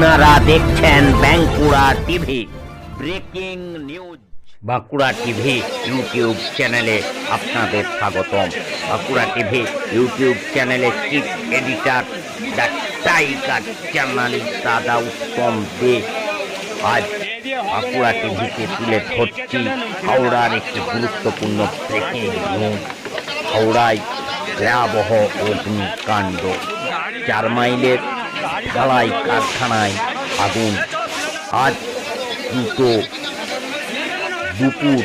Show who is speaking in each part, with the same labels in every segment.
Speaker 1: আপনারা দেখছেন Bankura TV. Breaking news. Bankura TV YouTube চ্যানেলে আপনাদের স্বাগতম। বাঁকুড়া টিভি ইউটিউব চ্যানেলে chief editor the tiger journalist দাদা উত্তম দে। আজ বাঁকুড়া টিভিতে তুলে ধরছি হাওড়ার একটি গুরুত্বপূর্ণ ব্রেকিং নিউজ। হাওড়ায় ভয়াবহ অগ্নিকাণ্ড। চার মাইলের ঢালাই, কারখানায় আগুন। আজ দুটো দুপুর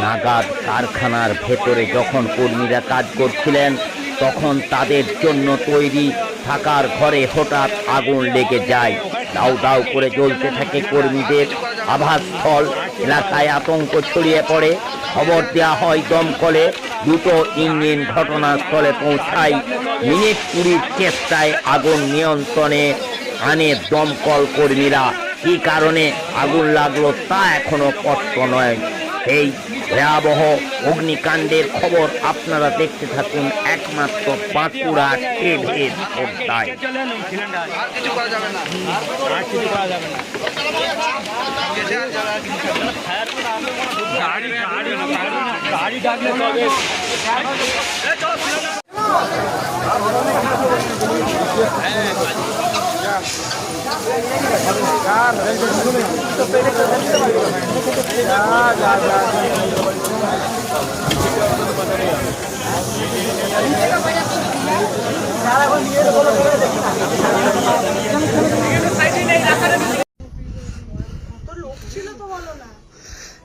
Speaker 1: নাগাদ কারখানার ভেতরে যখন কর্মীরা কাজ করছিলেন, তখন তাদের জন্য তৈরি থাকার ঘরে হঠাৎ আগুন লেগে যায়। দাউ দাউ করে জ্বলতে থাকে কর্মীদের। আভাসস্থল এলাকায় আতঙ্ক ছড়িয়ে পড়ে। খবর দেওয়া হয় দমকলে। দুটো ইঞ্জিন ঘটনাস্থলে পৌঁছায়। মিনিট কুড়ির চেষ্টায় আগুন নিয়ন্ত্রণে আনে দমকল কর্মীরা কি কারণে আগুন লাগল তা এখনও কষ্ট নয় এই ভয়াবহ অগ্নিকাণ্ডের খবর আপনারা দেখতে থাকুন একমাত্র বাঁকুড়া টিভির পর্দায়
Speaker 2: করা যাবে না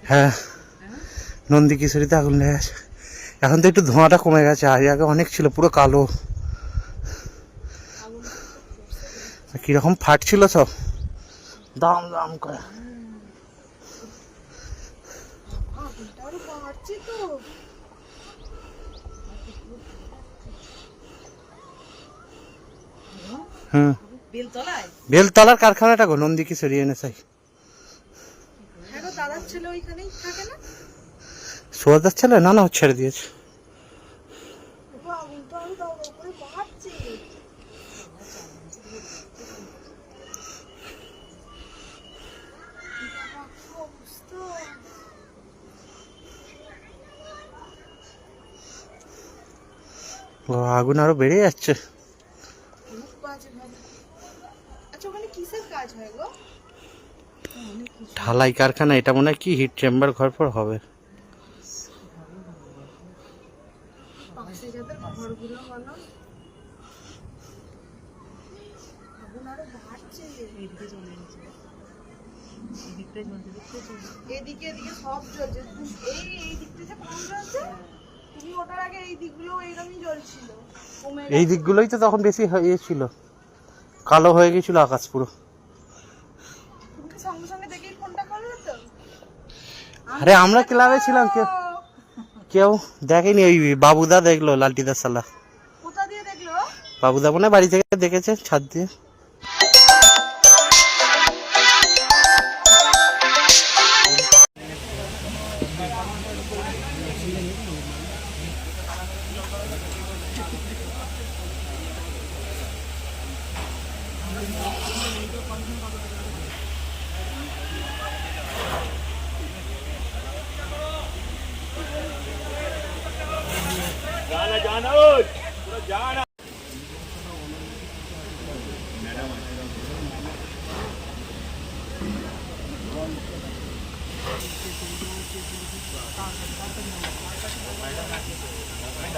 Speaker 3: হ্যাঁ নন্দী কিশোরীতে আগুন লেগে গেছে এখন তো একটু ধোঁয়াটা কমে গেছে আগে আগে অনেক ছিল, পুরো কালো। কীরকম ফাটছিল সব দাম দাম করে। হুম। বেলতলার কারখানাটা গো নন্দী
Speaker 4: হ্যাঁ গো, দাদার ছেলে থাকে না?
Speaker 3: সোয়াদার ছেলে না? না ছেড়ে দিয়েছে।
Speaker 4: ও, আগুন
Speaker 3: আরও বেড়ে যাচ্ছে। ঢালাই কারখানা, এটা মনে হয় কি হিট চেম্বার ঘর পর হবে।
Speaker 4: আরও বাড়ছে। এদিকে চলে গেছে এদিকে এদিকে সব জ্বলছে এই এই দিকটা যে কম জ্বলছে তুমি ওটার আগে এই দিকগুলো এইরকমই জ্বলছিল।
Speaker 3: এই দিকগুলোই তো তখন বেশি ইয়ে ছিল। কালো হয়ে গেছিল আকাশ পুরো।
Speaker 4: তুমি সঙ্গে সঙ্গে দেখেই ফোনটা করলে তো
Speaker 3: আরে আমরা ক্লাবে ছিলাম কেউ কেউ দেখেনি ওই বাবুদা দেখল লালটিদার সালা।
Speaker 4: কোথা দিয়ে দেখল?
Speaker 3: বাবুদা মনে বাড়ি থেকে দেখেছে ছাদ দিয়ে।
Speaker 2: जाना जाना जाना